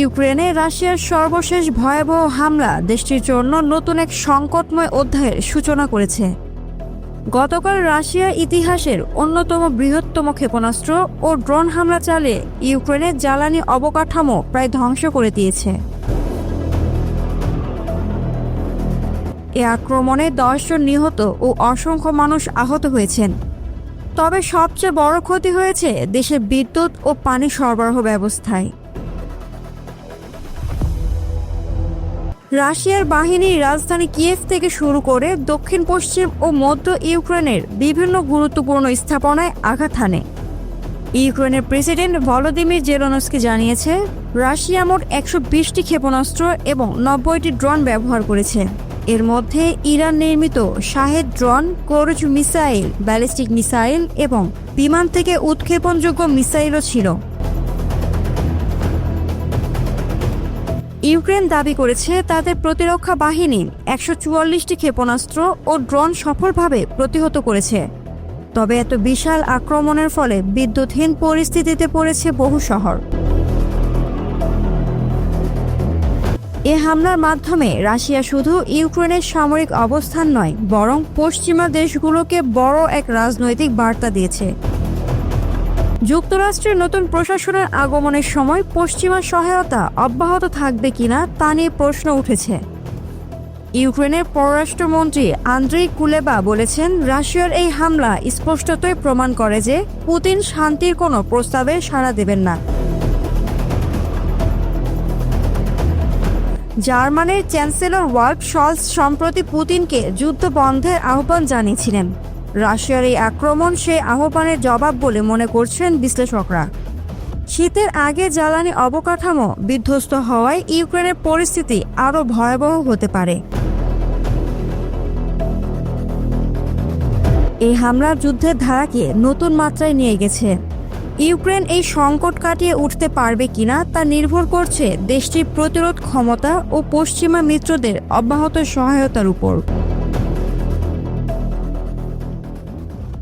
ইউক্রেনে রাশিয়ার সর্বশেষ ভয়াবহ হামলা দেশটির জন্য নতুন এক সংকটময় অধ্যায়ের সূচনা করেছে। গতকাল রাশিয়ার ইতিহাসের অন্যতম বৃহত্তম ক্ষেপণাস্ত্র ও ড্রোন হামলা চালিয়ে ইউক্রেনের জ্বালানি অবকাঠামো প্রায় ধ্বংস করে দিয়েছে। এ আক্রমণে দশজন নিহত ও অসংখ্য মানুষ আহত হয়েছেন। তবে সবচেয়ে বড় ক্ষতি হয়েছে দেশের বিদ্যুৎ ও পানি সরবরাহ ব্যবস্থায়। রাশিয়ার বাহিনী রাজধানী কিয়েভ থেকে শুরু করে দক্ষিণ, পশ্চিম ও মধ্য ইউক্রেনের বিভিন্ন গুরুত্বপূর্ণ স্থাপনায় আঘাত হানে। ইউক্রেনের প্রেসিডেন্ট ভলোদিমির জেলনস্কি জানিয়েছে, রাশিয়া মোট একশো বিশটি ক্ষেপণাস্ত্র এবং নব্বইটি ড্রোন ব্যবহার করেছে। এর মধ্যে ইরান নির্মিত Shahed drone cruise missile, ballistic missile এবং বিমান থেকে উৎক্ষেপণযোগ্য মিসাইলও ছিল। ইউক্রেন দাবি করেছে তাদের প্রতিরক্ষা বাহিনী একশো চুয়াল্লিশটি ক্ষেপণাস্ত্র ও ড্রোন সফলভাবে প্রতিহত করেছে। তবে এত বিশাল আক্রমণের ফলে বিদ্যুৎহীন পরিস্থিতিতে পড়েছে বহু শহর। এ হামলার মাধ্যমে রাশিয়া শুধু ইউক্রেনের সামরিক অবস্থান নয়, বরং পশ্চিমা দেশগুলোকে বড় এক রাজনৈতিক বার্তা দিয়েছে। যুক্তরাষ্ট্রের নতুন প্রশাসনের আগমনের সময় পশ্চিমা সহায়তা অব্যাহত থাকবে কিনা তা নিয়ে প্রশ্ন উঠেছে। ইউক্রেনের পররাষ্ট্রমন্ত্রী আন্দ্রেই কুলেবা বলেছেন, রাশিয়ার এই হামলা স্পষ্টতই প্রমাণ করে যে পুতিন শান্তির কোনো প্রস্তাবে সাড়া দেবেন না। জার্মানির চ্যান্সেলর ওয়ার্ক শলস সম্প্রতি পুতিনকে যুদ্ধ বন্ধের আহ্বান জানিয়েছিলেন। রাশিয়ার এই আক্রমণ সেই আহ্বানের জবাব বলে মনে করছেন বিশ্লেষকরা। শীতের আগে জ্বালানি অবকাঠামো বিধ্বস্ত হওয়ায় ইউক্রেনের পরিস্থিতি আরও ভয়াবহ হতে পারে। এই হামলা যুদ্ধের ধারাকে নতুন মাত্রায় নিয়ে গেছে। ইউক্রেন এই সংকট কাটিয়ে উঠতে পারবে কিনা তা নির্ভর করছে দেশটির প্রতিরোধ ক্ষমতা ও পশ্চিমা মিত্রদের অব্যাহত সহায়তার উপর।